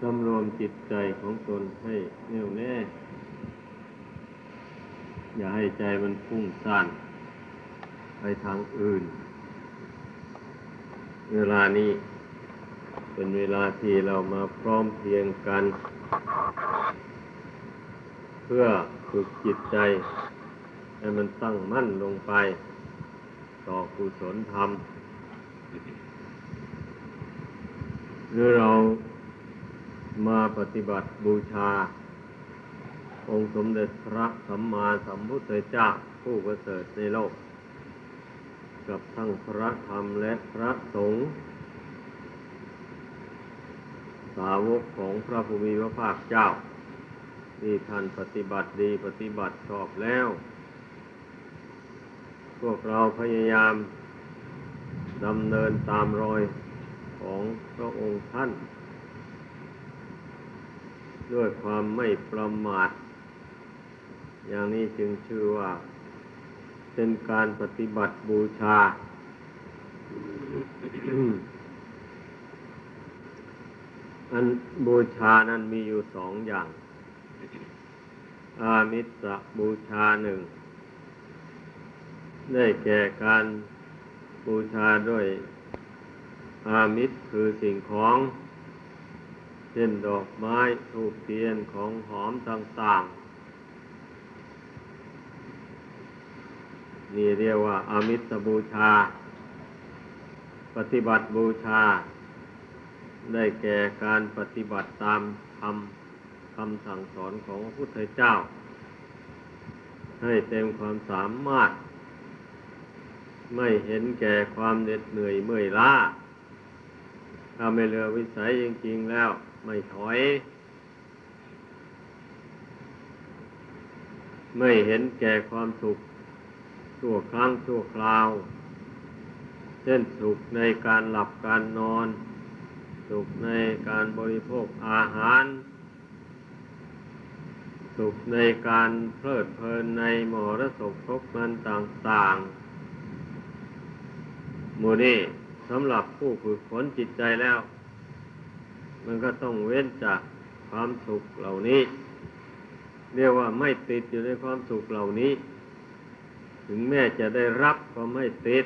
สำรวมจิตใจของตนให้แน่วแน่ อย่าให้ใจมันพุ่งซ่านไปทางอื่น เวลานี้เป็นเวลาที่เรามาพร้อมเพียงกัน เพื่อฝึกจิตใจ ให้มันตั้งมั่นลงไป ต่อกุศลธรรม หรือเรา มาปฏิบัติบูชา องค์สมเด็จพระสัมมาสัมพุทธเจ้าผู้ประเสริฐในโลก กับทั้งพระธรรมและพระสงฆ์สาวกของพระภูมิพระภาคเจ้าที่ท่านปฏิบัติดีปฏิบัติชอบแล้ว พวกเราพยายามดำเนินตามรอยของพระองค์ท่าน ด้วยความไม่ประมาท อย่างนี้จึงชื่อว่า เป็นการปฏิบัติบูชา อันบูชานั้นมีอยู่สองอย่าง อามิสบูชาหนึ่ง ได้แก่การบูชาด้วยอามิตรคือสิ่งของ เช่นดอกไม้ทูบเทียนของหอมต่างๆ นี่เรียกว่าอามิตรบูชา ปฏิบัติบูชา ได้แก่การปฏิบัติตามคำคำสั่งสอนของพระพุทธเจ้า ให้เต็มความสามารถ ไม่เห็นแก่ความเหน็ดเหนื่อยเมื่อยล้าถ้าไม่เหลือวิสัยจริง ๆ แล้ว ไม่ถอย ไม่เห็นแก่ความสุขชั่วครั้งชั่วคราว เช่นสุขในการหลับการนอน สุขในการบริโภคอาหาร สุขในการเพลิดเพลินในมรสพคบมันต่างๆมูนี่สำหรับผู้ฝึกฝนจิตใจแล้ว มันก็ต้องเว้นจากความสุขเหล่านี้ เรียกว่าไม่ติดอยู่ในความสุขเหล่านี้ ถึงแม้จะได้รับก็ไม่ติด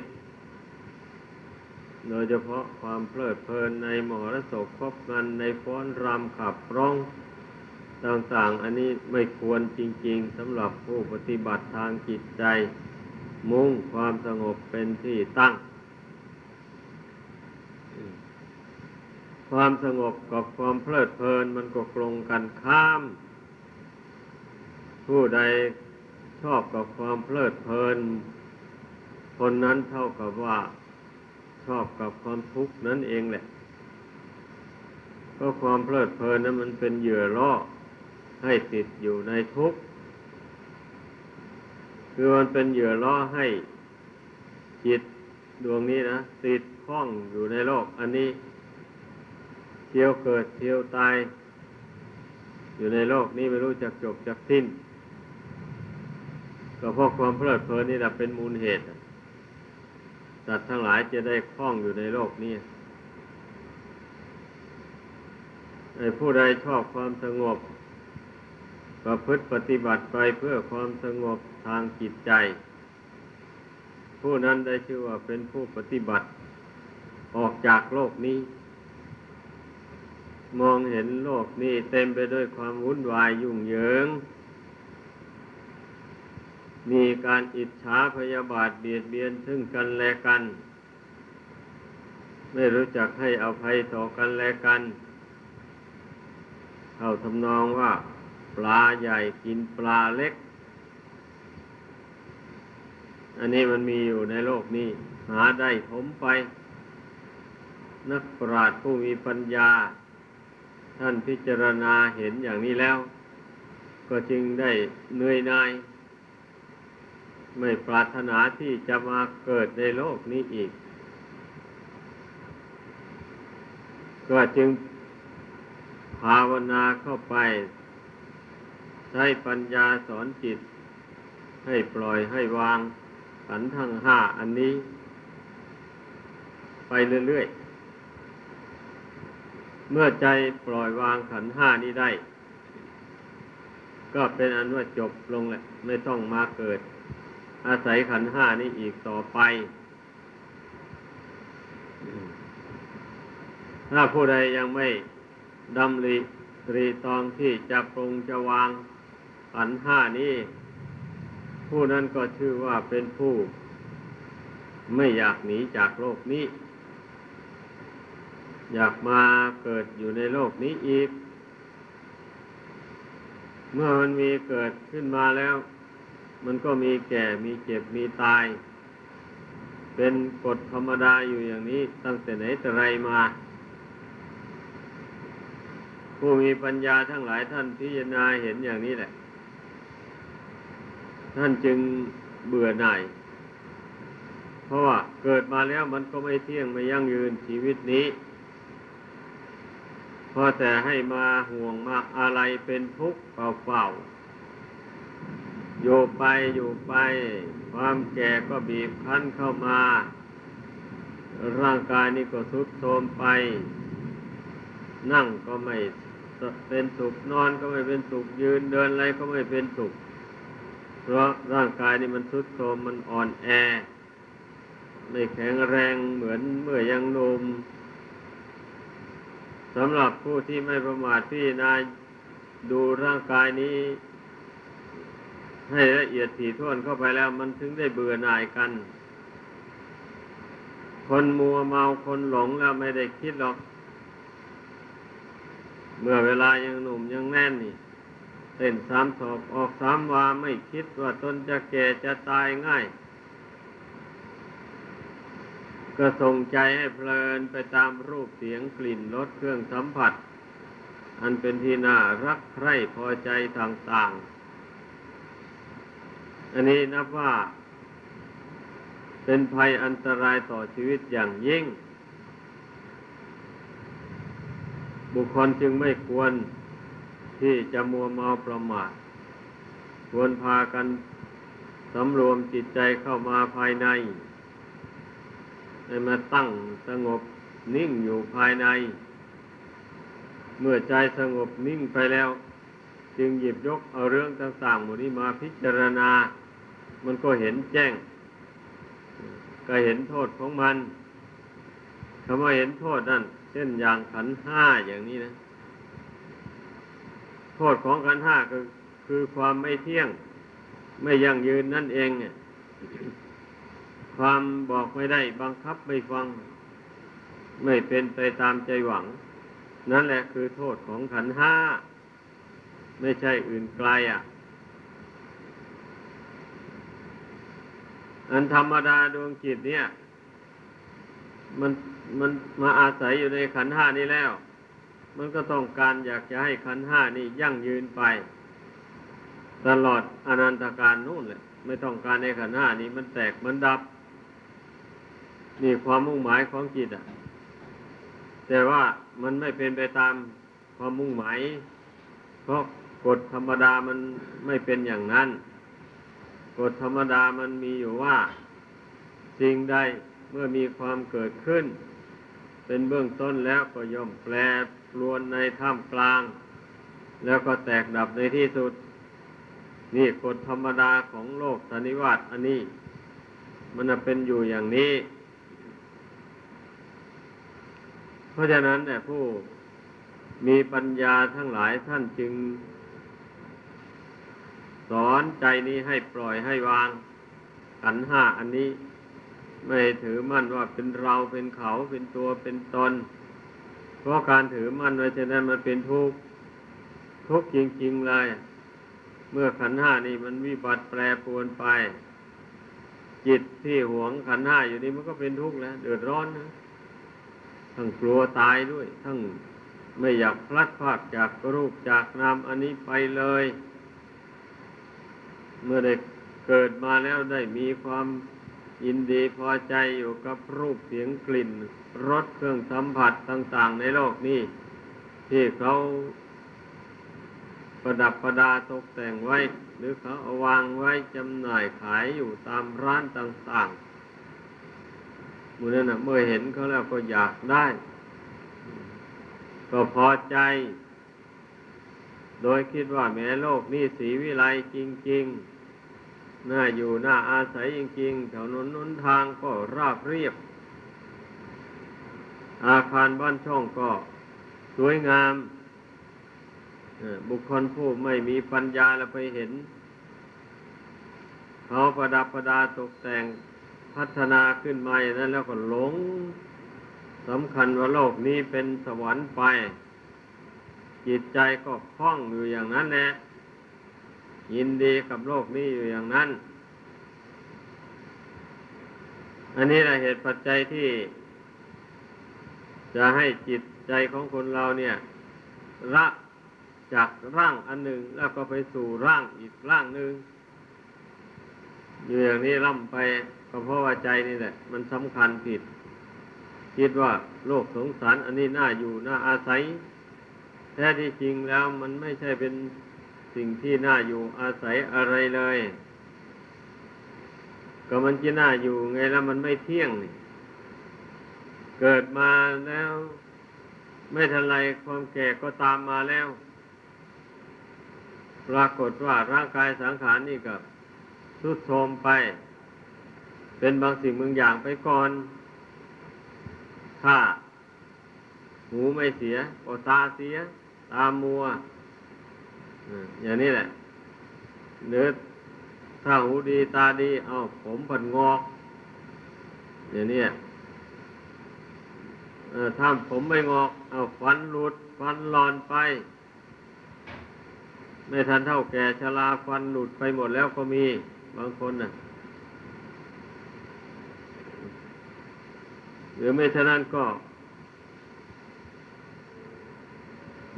โดยเฉพาะความเพลิดเพลินในมหรสพคบกันในฟ้อนรำขับร้องต่างๆ อันนี้ไม่ควรจริง ๆสำหรับผู้ปฏิบัติทางจิตใจ มุ่งความสงบเป็นที่ตั้ง ความสงบกับความเพลิดเพลินมันก็ตรงกันข้าม ผู้ใดชอบกับความเพลิดเพลิน คนนั้นเท่ากับว่าชอบกับความทุกข์นั่นเองแหละ ก็ความเพลิดเพลินนั้นมันเป็นเหยื่อล่อให้ติดอยู่ในทุกข์ คือมันเป็นเหยื่อล่อให้จิตดวงนี้นะติดข้องอยู่ในโลก อันนี้ เที่ยวเกิดเที่ยวตาย อยู่ในโลกนี้ไม่รู้จักจบจักสิ้น ก็เพราะความเพลิดเพลินนี่แหละเป็นมูลเหตุสัตว์ทั้งหลายจะได้คล้องอยู่ในโลกนี้ไอ้ผู้ใดชอบความสงบ ประพฤติปฏิบัติไปเพื่อความสงบทางจิตใจ ผู้นั้นได้ชื่อว่าเป็นผู้ปฏิบัติ ออกจากโลกนี้ มองเห็นโลกนี้เต็มไปด้วยความวุ่นวายยุ่งเหยิง มีการอิจฉาพยาบาทเบียดเบียนซึ่งกันและกัน ไม่รู้จักให้อภัยต่อกันและกัน เขาทำนองว่า ปลาใหญ่กินปลาเล็ก อันนี้มันมีอยู่ในโลกนี้ หาได้ผมไป นักปราชญ์ผู้มีปัญญา ท่านพิจารณาเห็นอย่างนี้แล้ว ก็จึงได้เหนื่อยนาย ไม่ปรารถนาที่จะมาเกิดในโลกนี้อีก ก็จึงภาวนาเข้าไป ใช้ปัญญาสอนจิต ให้ปล่อยให้วางขันทั้งห้าอันนี้ ไปเรื่อยๆ เมื่อใจปล่อยวางขันห้านี้ได้ ก็เป็นอันว่าจบลงแหละ ไม่ต้องมาเกิด อาศัยขันห้านี้อีกต่อไป ถ้าผู้ใดยังไม่ดำริตรีตองที่จะปรงจะวางขันห้านี้ ผู้นั้นก็ชื่อว่าเป็นผู้ ไม่อยากหนีจากโลกนี้ อยากมาเกิดอยู่ในโลกนี้อีก เมื่อมันมีเกิดขึ้นมาแล้ว มันก็มีแก่ มีเจ็บ มีตาย เป็นกฎธรรมดาอยู่อย่างนี้ ตั้งแต่ไหนแต่ไรมา ผู้มีปัญญาทั้งหลายท่านพิจารณาเห็นอย่างนี้แหละ ท่านจึงเบื่อหน่ายเพราะว่าเกิดมาแล้วมันก็ไม่เที่ยงไม่ยั่งยืนชีวิตนี้ พอแต่ให้มาห่วงมาอะไรเป็นทุกข์เปล่าๆอยู่ไปอยู่ไป ความแก่ก็บีบคั้นเข้ามา ร่างกายนี่ก็ทรุดโทรมไป นั่งก็ไม่เป็นสุขนอนก็ไม่เป็นสุขยืนเดินอะไรก็ไม่เป็นสุข เพราะร่างกายนี่มันทรุดโทรมมันอ่อนแอ ไม่แข็งแรงเหมือนเมื่อยังนุ่ม สำหรับผู้ที่ไม่ประมาทพี่นายดูร่างกายนี้ ให้ละเอียดถี่ถ้วนเข้าไปแล้ว มันถึงได้เบื่อหน่ายกัน คนมัวเมาคนหลงแล้วไม่ได้คิดหรอก เมื่อเวลายังหนุ่มยังแน่นนี่เต้นสามศอกออกสามวาไม่คิดว่าตนจะแก่จะตายง่าย ก็ส่งใจให้เพลินไปตามรูปเสียงกลิ่นรสเครื่องสัมผัส อันเป็นที่น่ารักใคร่พอใจต่างๆ อันนี้นับว่า เป็นภัยอันตรายต่อชีวิตอย่างยิ่ง บุคคลจึงไม่ควรที่จะมัวเมาประมาทควรพากันสำรวมจิตใจเข้ามาภายใน ให้มาตั้งสงบนิ่งอยู่ภายใน เมื่อใจสงบนิ่งไปแล้ว จึงหยิบยกเอาเรื่องต่างๆหมดนี้มาพิจารณา มันก็เห็นแจ้ง ก็เห็นโทษของมันคำว่าเห็นโทษนั่นเช่นอย่างขันห้าอย่างนี้นะ โทษของขันห้าคือคือความไม่เที่ยง ไม่ยั่งยืนนั่นเองเนี่ย ความบอกไม่ได้บังคับไม่ฟัง ไม่เป็นไปตามใจหวัง นั่นแหละคือโทษของขันห้า ไม่ใช่อื่นไกลอะ อันธรรมดาดวงจิตเนี่ย มันมันมาอาศัยอยู่ในขันห้านี้แล้ว มันก็ต้องการอยากจะให้ขันห้านี่ยั่งยืนไป ตลอดอนันตการนู่นแหละไม่ต้องการในขันห้านี้มันแตกมันดับ นี่ความมุ่งหมายของจิตอะ แต่ว่ามันไม่เป็นไปตามความมุ่งหมาย เพราะกฎธรรมดามันไม่เป็นอย่างนั้น กฎธรรมดามันมีอยู่ว่าสิ่งใดเมื่อมีความเกิดขึ้น เป็นเบื้องต้นแล้วก็ย่อมแปรปรวนในท่ามกลาง แล้วก็แตกดับในที่สุด นี่กฎธรรมดาของโลกสันนิวาตอันนี้ มันเป็นอยู่อย่างนี้ เพราะฉะนั้นเนี่ยผู้มีปัญญาทั้งหลายท่านจึง สอนใจนี้ให้ปล่อยให้วางขันห้าอันนี้ ไม่ถือมั่นว่าเป็นเราเป็นเขาเป็นตัวเป็นตน เพราะการถือมั่นไว้ฉะนั้นมันเป็นทุกข์ทุกข์จริงๆเลยเมื่อขันห้านี่มันวิบัติแปรปรวนไป จิตที่หวงขันห้าอยู่นี่มันก็เป็นทุกข์แล้วเดือดร้อนนะ ทั้งกลัวตายด้วย ทั้งไม่อยากพลัดพรากจากรูปจากนามอันนี้ไปเลย เมื่อได้เกิดมาแล้วได้มีความยินดีพอใจอยู่กับรูปเสียงกลิ่นรสเครื่องสัมผัสต่าง ๆ ในโลกนี้ ที่เขาประดับประดาตกแต่งไว้ หรือเขาเอาวางไว้จำหน่ายขายอยู่ตามร้านต่าง ๆ มูนั้นนะเมื่อเห็นเขาแล้วก็อยากได้ ก็พอใจ โดยคิดว่าแม้โลกนี้สีวิไลจริง ๆ น่าอยู่น่าอาศัยจริงๆแถวนนนนทางก็ราบเรียบ อาคารบ้านช่องก็สวยงาม บุคคลผู้ไม่มีปัญญาแล้วไปเห็น เขาประดับประดาตกแต่ง พัฒนาขึ้นมาอย่างนั้นแล้วก็หลงสำคัญว่าโลกนี้เป็นสวรรค์ไป จิตใจก็คล้องอยู่อย่างนั้นแหละยินดีกับโลกนี้อยู่อย่างนั้น อันนี้แหละเหตุปัจจัยที่ จะให้จิตใจของคนเราเนี่ย ละจากร่างอันหนึ่งแล้วก็ไปสู่ร่างอีกร่างหนึ่ง อยู่อย่างนี้ล่ำไปก็เพราะว่าใจนี่แหละ มันสำคัญผิด คิดว่าโลกสงสารอันนี้น่าอยู่น่าอาศัย แท้ที่จริงแล้วมันไม่ใช่เป็นสิ่งที่น่าอยู่อาศัยอะไรเลย ก็มันจะน่าอยู่ไงแล้วมันไม่เที่ยงนี่เกิดมาแล้วไม่ทันไรความแก่ก็ตามมาแล้ว ปรากฏว่าร่างกายสังขารนี่ก็ ทุดโทมไป เป็นบางสิ่งบางอย่างไปก่อน ถ้า หูไม่เสียก็ตาเสีย ตามัวอ่อย่างนี้แหละเนื้อถ้าหูดีตาดี เอาผมผันงอก อย่างนี้ถ้าผมไม่งอก เอาฟันหลุด ฟันหลอนไป ไม่ทันเท่าแก่ชราฟันหลุดไปหมดแล้วก็มี บางคนน่ะ หรือไม่ฉะนั้นก็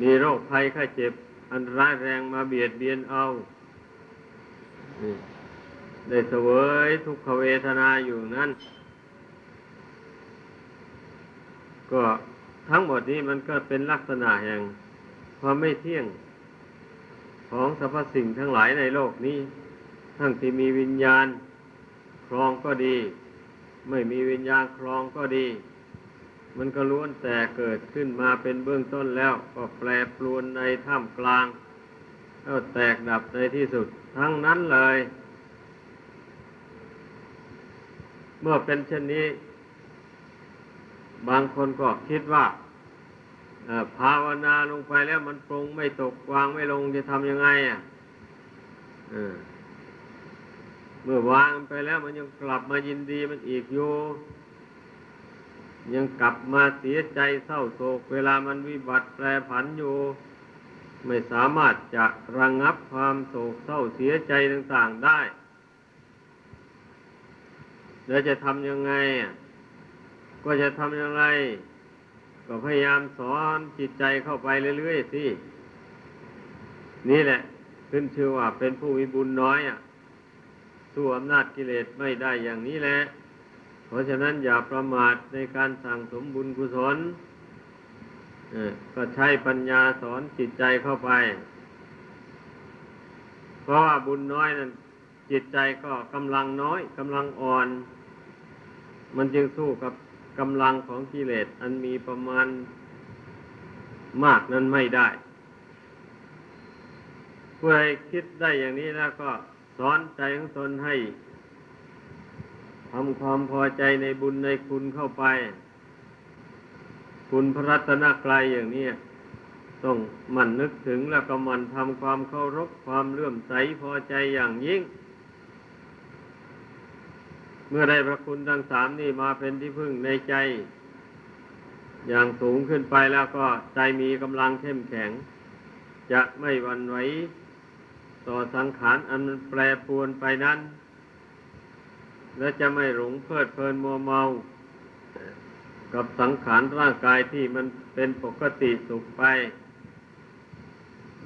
มีโรคภัยไข้เจ็บ อันร้ายแรงมาเบียดเบียนเอานี่ได้เสวยทุกขเวทนาอยู่นั้น ก็ทั้งหมดนี้มันก็เป็นลักษณะแห่งความไม่เที่ยงของสรรพสิ่งทั้งหลายในโลกนี้ ทั้งที่มีวิญญาณครองก็ดี ไม่มีวิญญาณครองก็ดี มันก็ล้วนแต่เกิดขึ้นมาเป็นเบื้องต้นแล้ว ก็แปรปรวนในท่ามกลางแล้วแตกดับในที่สุด ทั้งนั้นเลย เมื่อเป็นเช่นนี้ บางคนก็คิดว่าภาวนาลงไปแล้วมันปรงไม่ตกวางไม่ลงจะทำยังไง อะ เมื่อวางไปแล้วมันยังกลับมายินดีมันอีกอยู่ ยังกลับมาเสียใจเศร้าโศก เวลามันวิบัติแปรผันอยู่ ไม่สามารถจะระงงับความโศกเศร้าเสียใจต่างๆได้ แล้วจะทำยังไง ก็จะทำยังไง ก็พยายามสอนจิตใจเข้าไปเรื่อยๆสิ นี่แหละ ขึ้นชื่อว่าเป็นผู้มีบุญน้อยอะ สู้อำนาจกิเลสไม่ได้อย่างนี้แหละ เพราะฉะนั้นอย่าประมาทในการสั่งสมบุญกุศลก็ใช้ปัญญาสอนจิตใจเข้าไป เพราะว่าบุญน้อยนั้นจิตใจก็กำลังน้อยกำลังอ่อน มันจึงสู้กับกำลังของกิเลสอันมีประมาณมากนั้นไม่ได้ ผู้ใดคิดได้อย่างนี้แล้วก็ สอนใจของตนให้ทำความพอใจในบุญในคุณเข้าไป คุณพระรัตนกรายอย่างนี้ต้องมั่นนึกถึงแล้วก็มั่นทำความเคารพความเลื่อมใสพอใจอย่างยิ่ง เมื่อได้พระคุณทั้งสามนี่มาเป็นที่พึ่งในใจ อย่างสูงขึ้นไปแล้วก็ใจมีกำลังเข้มแข็ง จะไม่หวั่นไหว ต่อสังขารอันมันแปรปรวนไปนั้น และจะไม่หลงเพลิดเพลินมัวเมา กับสังขารร่างกายที่มันเป็นปกติสุขไป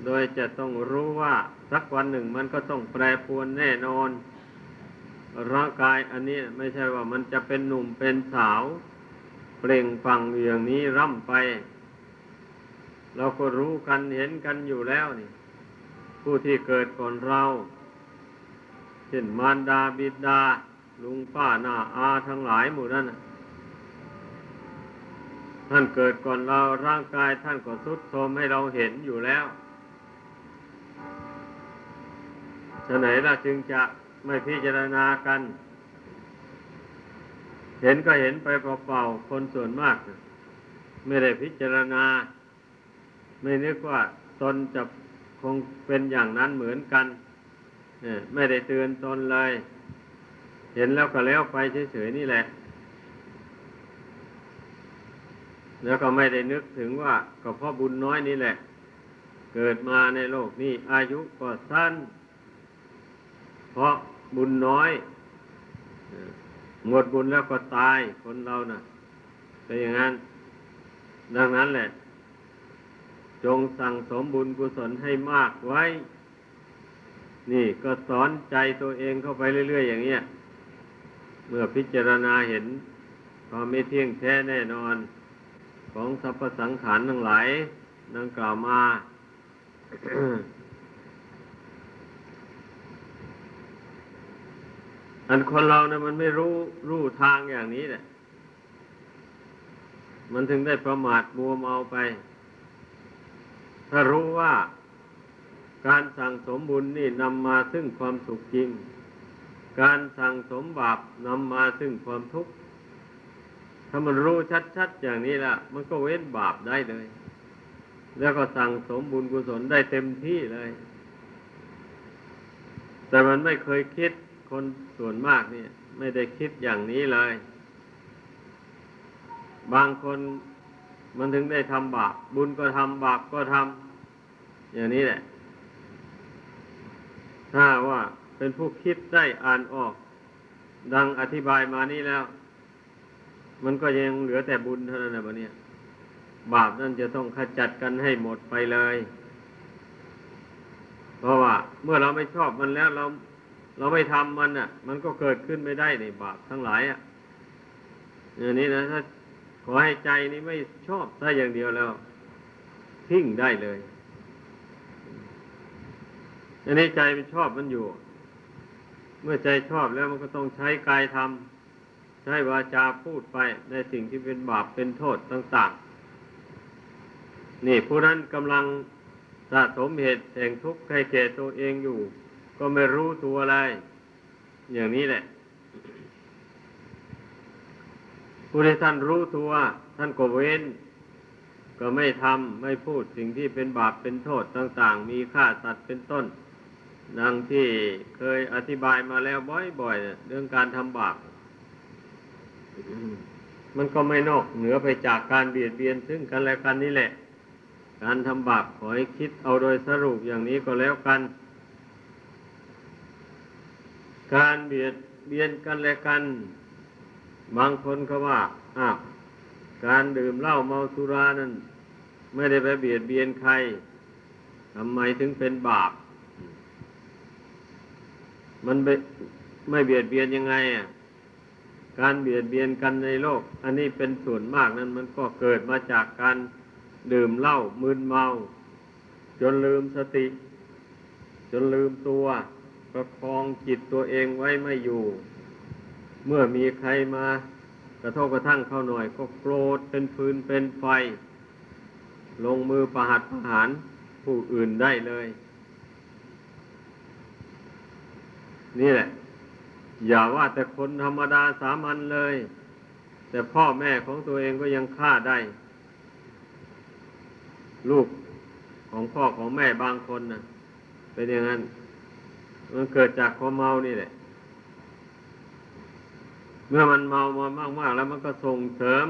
โดยจะต้องรู้ว่าสักวันหนึ่งมันก็ต้องแปรปรวนแน่นอน ร่างกายอันนี้ไม่ใช่ว่ามันจะเป็นหนุ่มเป็นสาว เปล่งฟังอย่างนี้ร่ำไป เราก็รู้กันเห็นกันอยู่แล้วนี่ ผู้ที่เกิดก่อนเรา เช่นมารดาบิดา ลุงป้านาอาทั้งหลายหมู่นั้นท่านเกิดก่อนเราร่างกายท่านก็ทรุดโทรมให้เราเห็นอยู่แล้วฉะไหนล่ะจึงจะไม่พิจารณากัน เห็นก็เห็นไปเปล่าๆคนส่วนมาก ไม่ได้พิจารณา ไม่นึกว่าตนจะ คงเป็นอย่างนั้นเหมือนกันไม่ได้เตือนตนเลย เห็นแล้วก็แล้วไปเฉยๆนี่แหละ แล้วก็ไม่ได้นึกถึงว่า ก็เพราะบุญน้อยนี่แหละ เกิดมาในโลกนี้ อายุก็สั้น เพราะบุญน้อยหมดบุญแล้วก็ตายคนเรานะ่ะเป็นอย่างนั้น ดังนั้นแหละ จงสั่งสมบุญกุศลให้มากไว้ นี่ก็สอนใจตัวเองเข้าไปเรื่อย ๆ อย่างเงี้ย เมื่อพิจารณาเห็นความไม่เที่ยงแท้แน่นอน ของสรรพสังขารทั้งหลายดังกล่าวมาอันคนเราเนะมันไม่รู้รู้ทางอย่างนี้แหละ มันถึงได้ประมาทมัวเมาไป ถ้ารู้ว่าการสั่งสมบุญนี่นำมาซึ่งความสุขจริง การสั่งสมบาปนำมาซึ่งความทุกข์ ถ้ามันรู้ชัดๆอย่างนี้ละมันก็เว้นบาปได้เลย แล้วก็สั่งสมบุญกุศลได้เต็มที่เลย แต่มันไม่เคยคิดคนส่วนมากเนี่ย ไม่ได้คิดอย่างนี้เลย บางคน มันถึงได้ทำบาป บุญก็ทำบาปก็ทำอย่างนี้แหละ ถ้าว่าเป็นผู้คิดได้อ่านออก ดังอธิบายมานี้แล้ว มันก็ยังเหลือแต่บุญเท่านั้นนะบัเนี่ย บาปนั่นจะต้องขจัดกันให้หมดไปเลย เพราะว่า เมื่อเราไม่ชอบมันแล้วเรา เราไม่ทำมันอะ มันก็เกิดขึ้นไม่ได้ในบาปทั้งหลายอะอย่างนี้นะถ้า ขอให้ใจนี้ไม่ชอบถ้อย่างเดียวแล้ว ทิ้งได้เลยอันนี้ใจมันชอบมันอยู่ เมื่อใจชอบแล้วมันก็ต้องใช้กายทำใช้วาจาพูดไปในสิ่งที่เป็นบาปเป็นโทษต่างๆ นี่ผู้นั้นกำลังสะสมเหตุแห่งทุกข์ให้แก่ตัวเองอยู่ ก็ไม่รู้ตัวอะไร อย่างนี้แหละ ผู้ที่ท่านรู้ตัว ท่านก็เว้น ก็ไม่ทำไม่พูดสิ่งที่เป็นบาปเป็นโทษต่าง ๆ มีฆ่าสัตว์เป็นต้นดังที่เคยอธิบายมาแล้วบ่อยๆเรื่องการทำบาปมันก็ไม่นอกเหนือไปจากการเบียดเบียนซึ่งกันและกันนี่แหละ การทำบาปขอให้คิดเอาโดยสรุปอย่างนี้ก็แล้วกัน การเบียดเบียนกันและกัน บางคนเขาว่าอ้าวการดื่มเหล้าเมาสุรานั้น ไม่ได้ไปเบียดเบียนใครทำไมถึงเป็นบาป มันไม่เบียดเบียนยังไงอะการเบียดเบียนกันในโลก อันนี้เป็นส่วนมากนั้น มันก็เกิดมาจากการดื่มเหล้ามึนเมา จนลืมสติ จนลืมตัวประคองจิตตัวเองไว้ไม่อยู่ เมื่อมีใครมากระทบกระทั่งเข้าหน่อย ก็โกรธเป็นฟืนเป็นไฟ ลงมือประหัตประหารผู้อื่นได้เลย นี่แหละ อย่าว่าแต่คนธรรมดาสามัญเลย แต่พ่อแม่ของตัวเองก็ยังฆ่าได้ ลูกของพ่อของแม่บางคนนะเป็นอย่างนั้น มันเกิดจากความเมานี่แหละ เมื่อมันเมามามากๆ แล้วมันก็ส่งเสริม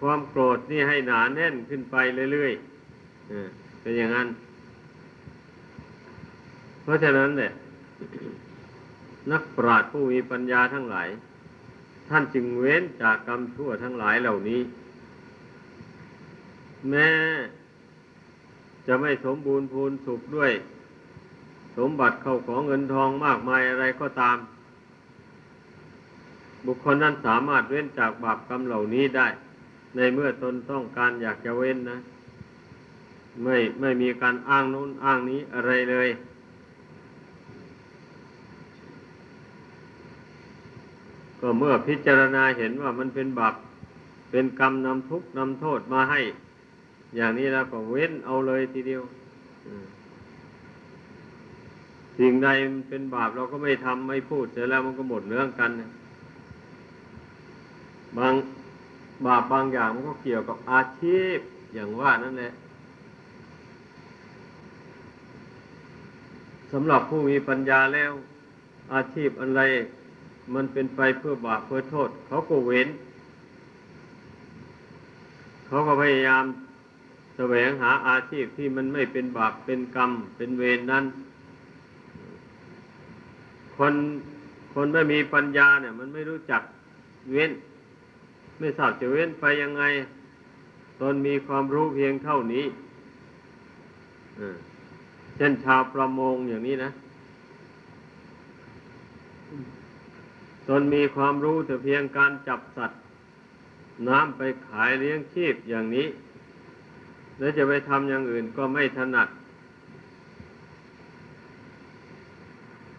ความโกรธนี่ให้หนาแน่นขึ้นไปเรื่อยๆเป็นอย่างนั้น เพราะฉะนั้นเนี่ยนักปราชญ์ผู้มีปัญญาทั้งหลาย ท่านจึงเว้นจากกรรมชั่วทั้งหลายเหล่านี้ แม้จะไม่สมบูรณ์พูนสุขด้วย สมบัติเข้าของเงินทองมากมายอะไรก็ตาม บุคคลนั้นสามารถเว้นจากบาปกรรมเหล่านี้ได้ ในเมื่อตนต้องการอยากจะเว้นนะ ไม่ไม่มีการอ้างนู้นอ้างนี้อะไรเลย ก็เมื่อพิจารณาเห็นว่ามันเป็นบาปเป็นกรรมนำทุกข์นำโทษมาให้ อย่างนี้แล้วก็เว้นเอาเลยทีเดียวสิ่งใดเป็นบาปเราก็ไม่ทำไม่พูดเสร็จแล้วมันก็หมดเรื่องกันนะ บางบาปบางอย่างมันก็เกี่ยวกับอาชีพอย่างว่านั่นแหละสำหรับผู้มีปัญญาแล้ว อาชีพอะไร มันเป็นไปเพื่อบาปเพื่อโทษ เขาก็เว้น เขาก็พยายามแสวงหาอาชีพที่มันไม่เป็นบาปเป็นกรรม เป็นเวรนั้น คนคนไม่มีปัญญาเนี่ย มันไม่รู้จักเว้น ไม่ทราบจะเว้นไปยังไง ตนมีความรู้เพียงเท่านี้เช่นชาวประมงอย่างนี้นะตนมีความรู้แต่เพียงการจับสัตว์ น้ำไปขายเลี้ยงชีพอย่างนี้ แล้วจะไปทำอย่างอื่นก็ไม่ถนัด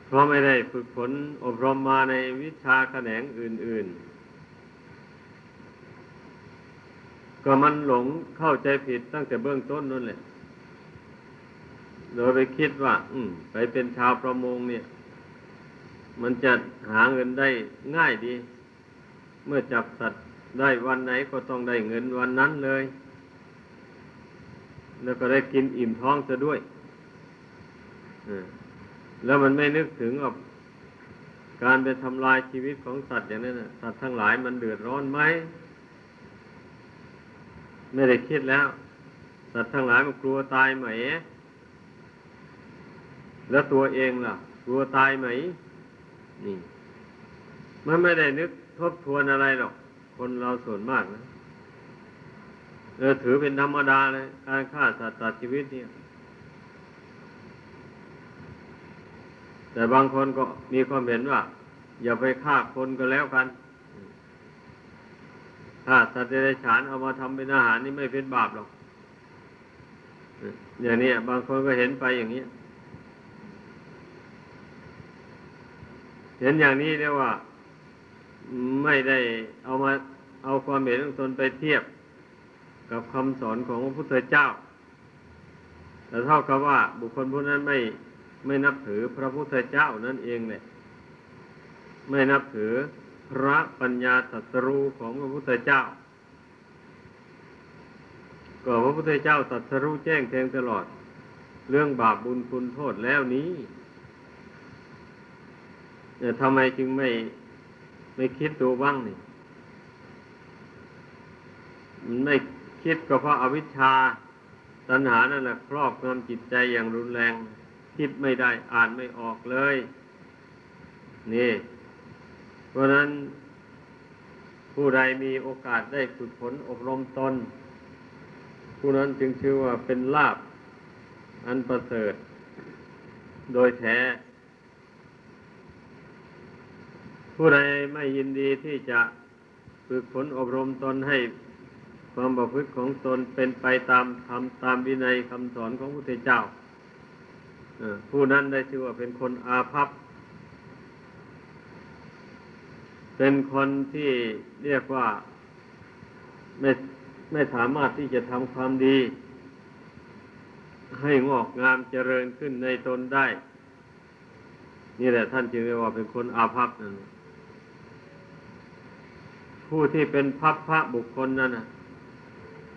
เพราะไม่ได้ฝึกฝนอบรมมาในวิชาแขนงอื่น ๆ ก็มันหลงเข้าใจผิดตั้งแต่เบื้องต้นนั่นแหละ โดยไปคิดว่า อืม ไปเป็นชาวประมงเนี่ย มันจะหาเงินได้ง่ายดี เมื่อจับสัตว์ได้วันไหนก็ต้องได้เงินวันนั้นเลย แล้วก็ได้กินอิ่มท้องซะด้วยแล้วมันไม่นึกถึงกับการไปทำลายชีวิตของสัตว์อย่างนั้นนะสัตว์ทั้งหลายมันเดือดร้อนไหม ไม่ได้คิดแล้ว สัตว์ทั้งหลายมันกลัวตายไหม แล้วตัวเองล่ะ กลัวตายไหม นี่ มันไม่ได้นึกทบทวนอะไรหรอก คนเราส่วนมากนะเออถือเป็นธรรมดาเลย การฆ่าสัตว์ตัดชีวิตเนี่ย แต่บางคนก็มีความเห็นว่า อย่าไปฆ่าคนก็แล้วกัน ฆ่าสัตว์เดรัจฉานเอามาทำเป็นอาหารนี่ไม่เป็นบาปหรอกอย่างนี้บางคนก็เห็นไปอย่างนี้ เห็นอย่างนี้เรียกว่า ไม่ได้เอามาเอาความเห็นของตนไปเทียบกับคำสอนของพระพุทธเจ้า แต่เท่ากับว่าบุคคลผู้นั้นไม่ไม่นับถือพระพุทธเจ้านั่นเองเลยไม่นับถือ พระปัญญาตรัสรู้ของพระพุทธเจ้า ก็พระพุทธเจ้าตรัสรู้แจ้งแทงตลอด เรื่องบาปบุญคุณโทษแล้วนี้เนี่ยทำไมจึงไม่ไม่คิดดูบ้างนี่มันไม่คิดก็เพราะอาวิชชาตัณหานั่นแหละครอบงำจิตใจอย่างรุนแรง คิดไม่ได้อ่านไม่ออกเลย นี่ เพราะนั้นผู้ใดมีโอกาสได้ฝึกฝนอบรมตน ผู้นั้นจึงชื่อว่าเป็นลาบอันประเสริฐ โดยแท้ ผู้ใดไม่ยินดีที่จะฝึกฝนอบรมตนให้ความประพฤติของตนเป็นไปตามคำตามวินัยคำสอนของพระพุทธเจ้าผู้นั้นได้ชื่อว่าเป็นคนอาภัพ เป็นคนที่เรียกว่าไม่ไม่สามารถที่จะทำความดี ให้งอกงามเจริญขึ้นในตนได้ นี่แหละท่านจึงเรียกว่าเป็นคนอาภัพนั่นผู้ที่เป็นพัพพระบุคคลนั่นนะ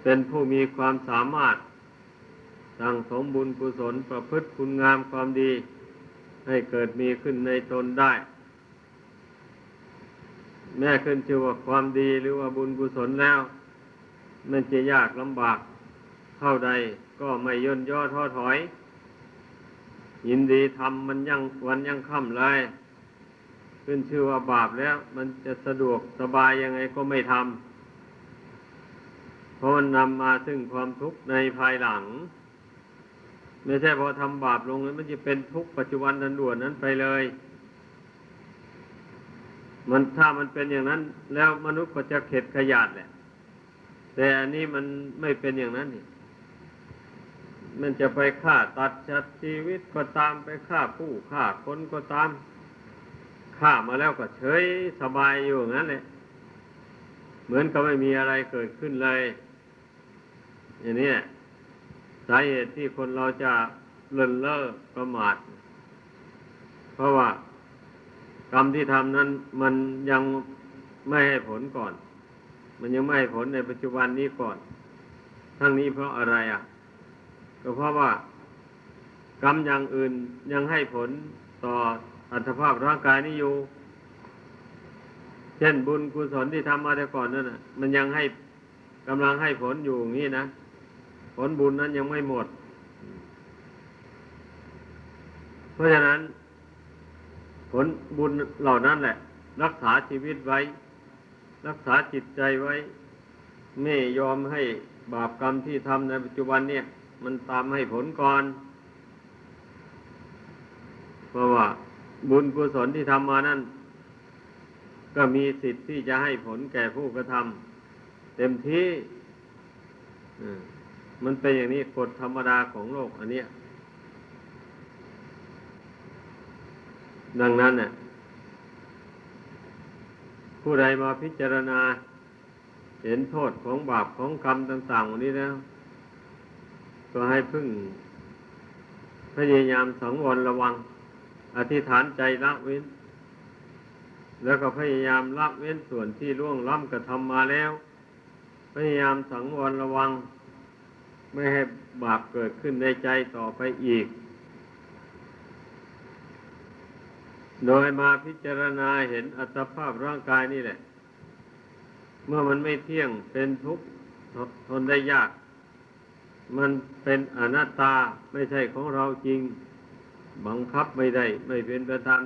เป็นผู้มีความสามารถสั่งสมบุญกุศลประพฤติคุณงามความดี ให้เกิดมีขึ้นในตนได้ แม้ขึ้นชื่อว่าความดีหรือว่าบุญกุศลแล้ว มันจะยากลำบากเท่าใดก็ไม่ย่นย่อท้อถอย ยินดีทำมันยังวันยังค่ำเลย ขึ้นชื่อว่าบาปแล้ว มันจะสะดวกสบายยังไงก็ไม่ทำเพราะมันนำมาซึ่งความทุกข์ในภายหลัง ไม่ใช่พอทำบาปลงแล้วมันจะเป็นทุกข์ปัจจุบันทันด่วนนั้นไปเลย มันถ้ามันเป็นอย่างนั้น แล้วมนุษย์ก็จะเข็ดขยาดแหละ แต่อันนี้มันไม่เป็นอย่างนั้นนี่มันจะไปฆ่าตัดชัดชีวิตก็ตามไปฆ่าผู้ฆ่าคนก็ตามฆ่ามาแล้วก็เฉยสบายอยู่งั้นเลยเหมือนกับไม่มีอะไรเกิดขึ้นเลย อย่างนี้สาเหตุที่คนเราจะเลินเล่อประมาท เพราะว่า กรรมที่ทำนั้น มันยังไม่ให้ผลก่อน มันยังไม่ให้ผลในปัจจุบันนี้ก่อน ทั้งนี้เพราะอะไรอะ ก็เพราะว่ากรรมอย่างอื่นยังให้ผลต่ออัตภาพร่างกายนี้อยู่ เช่นบุญกุศลที่ทำมาแต่ก่อนนั่นน่ะมันยังให้กำลังให้ผลอยู่อย่างนี้นะ ผลบุญนั้นยังไม่หมด เพราะฉะนั้น ผลบุญเหล่านั้นแหละ รักษาชีวิตไว้ รักษาจิตใจไว้ ไม่ยอมให้บาปกรรมที่ทำในปัจจุบันเนี่ย มันตามให้ผลก่อน เพราะว่าบุญกุศลที่ทำมานั้นก็มีสิทธิ์ที่จะให้ผลแก่ผู้กระทำเต็มที่มมันเป็นอย่างนี้กฎธรรมดาของโลกอันเนี้ย ดังนั้นเนี่ยผู้ใดมาพิจารณา เห็นโทษของบาปของกรรมต่างๆวันนี้แล้ว ก็ให้พึ่ง พยายามสังวรระวัง อธิษฐานใจละเว้น แล้วก็พยายามละเว้นส่วนที่ล่วงล้ำกระทำมาแล้ว พยายามสังวรระวัง ไม่ให้บาปเกิดขึ้นในใจต่อไปอีก โดยมาพิจารณาเห็นอัตภาพร่างกายนี่แหละ เมื่อมันไม่เที่ยงเป็นทุกข์ทนได้ยาก มันเป็นอนัตตาไม่ใช่ของเราจริง บังคับไม่ได้ ไม่เป็นไปตาม